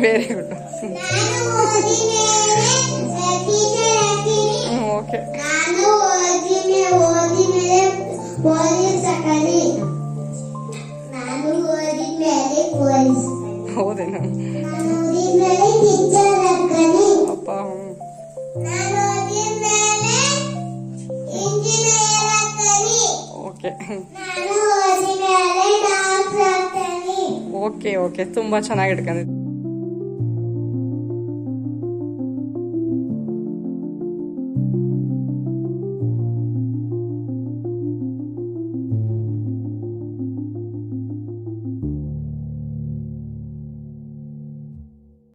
ಬೇರೆ ಊಟ ಓಕೆ ಹೌದೇನು? ಅಪ್ಪ ಓಕೆ ಓಕೆ ಓಕೆ ತುಂಬ ಚೆನ್ನಾಗಿ ಇಟ್ಕೊಂಡಿದ್ದೆ.